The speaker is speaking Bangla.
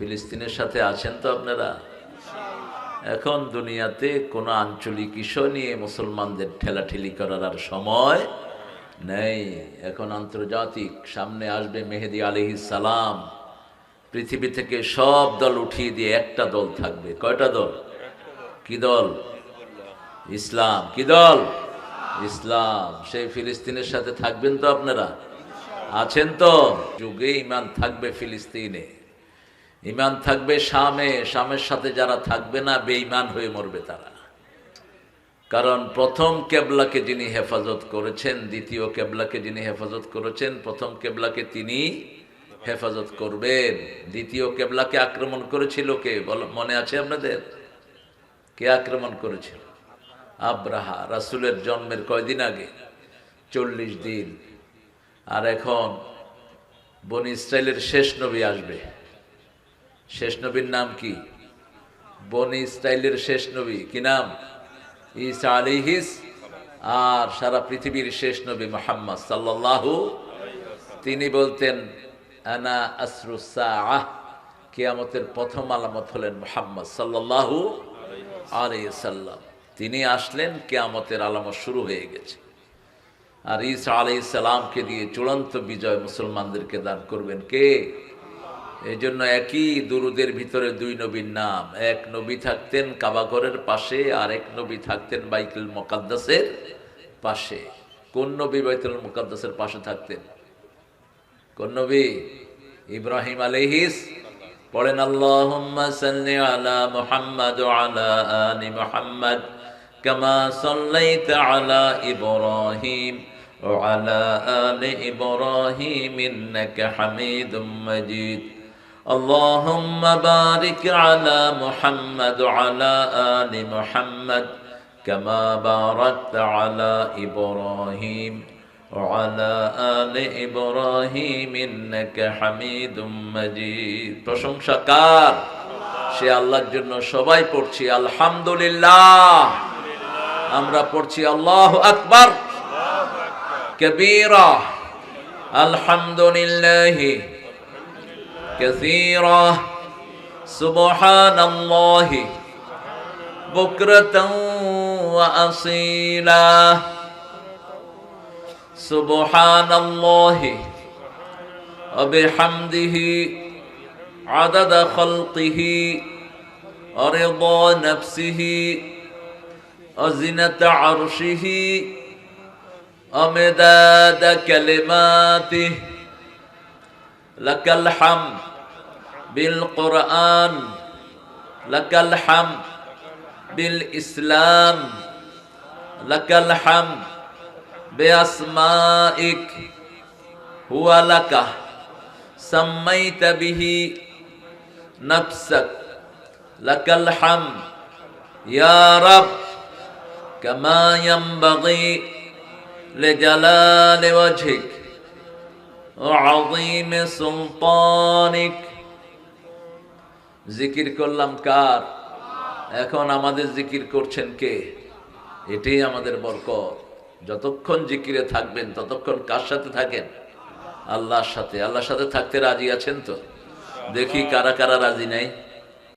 ফিলিস্তিনের সাথে আছেন তো আপনারা? এখন দুনিয়াতে কোনো আঞ্চলিক বিষয় নিয়ে মুসলমানদের ঠেলাঠেলি করার আর সময় নেই। এখন আন্তর্জাতিক সামনে আসবে মেহেদি আলহি সালাম। পৃথিবী থেকে সব দল উঠিয়ে দিয়ে একটা দল থাকবে। কয়টা দল? কি দল? ইসলাম। কি দল? ইসলাম। সেই ফিলিস্তিনের সাথে থাকবেন তো আপনারা? আছেন তো? যুগে ইমান থাকবে ফিলিস্তিনে। ইমান থাকবে শামে, শামের সাথে যারা থাকবে না, বেঈমান হয়ে মরবে তারা। কারণ প্রথম কেবলাকে যিনি হেফাজত করেছেন, দ্বিতীয় কেবলাকে যিনি হেফাজত করেছেন, প্রথম কেবলাকে তিনি হেফাজত করবেন। দ্বিতীয় কেবলাকে আক্রমণ করেছিল কে? বল, মনে আছে আপনাদের? কে আক্রমণ করেছিল? আব্রাহা, রাসুলের জন্মের কয়দিন আগে? চল্লিশ দিন। আর এখন বন ইসরায়েলের শেষ নবী আসবে। শেষ নবীর নাম কি? বনি ইসরায়েলের শেষ নবী, কি নাম? ঈসা আলিহিস আর সারা পৃথিবীর শেষ নবী মোহাম্মদ সাল্লাল্লাহু তিনি বলতেন, আনা আসরুসাহ কিয়ামতের প্রথম আলামত হলেন মোহাম্মদ সাল্লাল্লাহু আলাইহি সাল্লাম তিনি আসলেন, কেয়ামতের আলামত শুরু হয়ে গেছে। আর ঈসা আলাইহিস সালামকে দিয়ে চূড়ান্ত বিজয় মুসলমানদেরকে দান করবেন কে? এই জন্য একই দুরুদের ভিতরে দুই নবীর নাম এক নবী থাকতেন কাবাঘরের পাশে আর এক নবী থাকতেন বাইতুল মোকাদ্দাসের পাশে কোন নবী বাইতুল মোকাদ্দাসের পাশে থাকতেন কোন নবী ইব্রাহিম আলাইহিস পড়েন আল্লাহুম্মা সাল্লি আলা মুহাম্মাদ ওয়া আলা আলি মুহাম্মাদ কামা সাল্লাইতা আলা ইব্রাহিম وعلى آل إبراهيم إنك حميد مجيد اللهم بارك على محمد وعلى آل محمد كما باركت على إبراهيم وعلى آل إبراهيم إنك حميد مجيد প্রশংসা কার সে আল্লাহর জন্য সবাই পড়ছি আলহামদুলিল্লাহ আমরা পড়ছি আল্লাহু আকবার كبيرة الحمد لله كثيرا سبحان الله بكرة وأصيلا. سبحان الله وبحمده. عدد خلقه. ورضا نفسه. وزنة عرشه. ومداد كلماته. لك الحمد. بالقرآن لك الحمد. بالإسلام لك الحمد. بأسمائك هو لك. سميت به نفسك لك الحمد. يا رب كما ينبغي لجلال وجهك وعظيم سلطانك. জিকির করলাম কার? এখন আমাদের জিকির করছেন কে? এটাই আমাদের বরকত। যতক্ষণ জিকিরে থাকবেন, ততক্ষণ কার সাথে থাকেন? আল্লাহর সাথে। আল্লাহর সাথে থাকতে রাজি আছেন তো? দেখি কারা কারা রাজি নাই।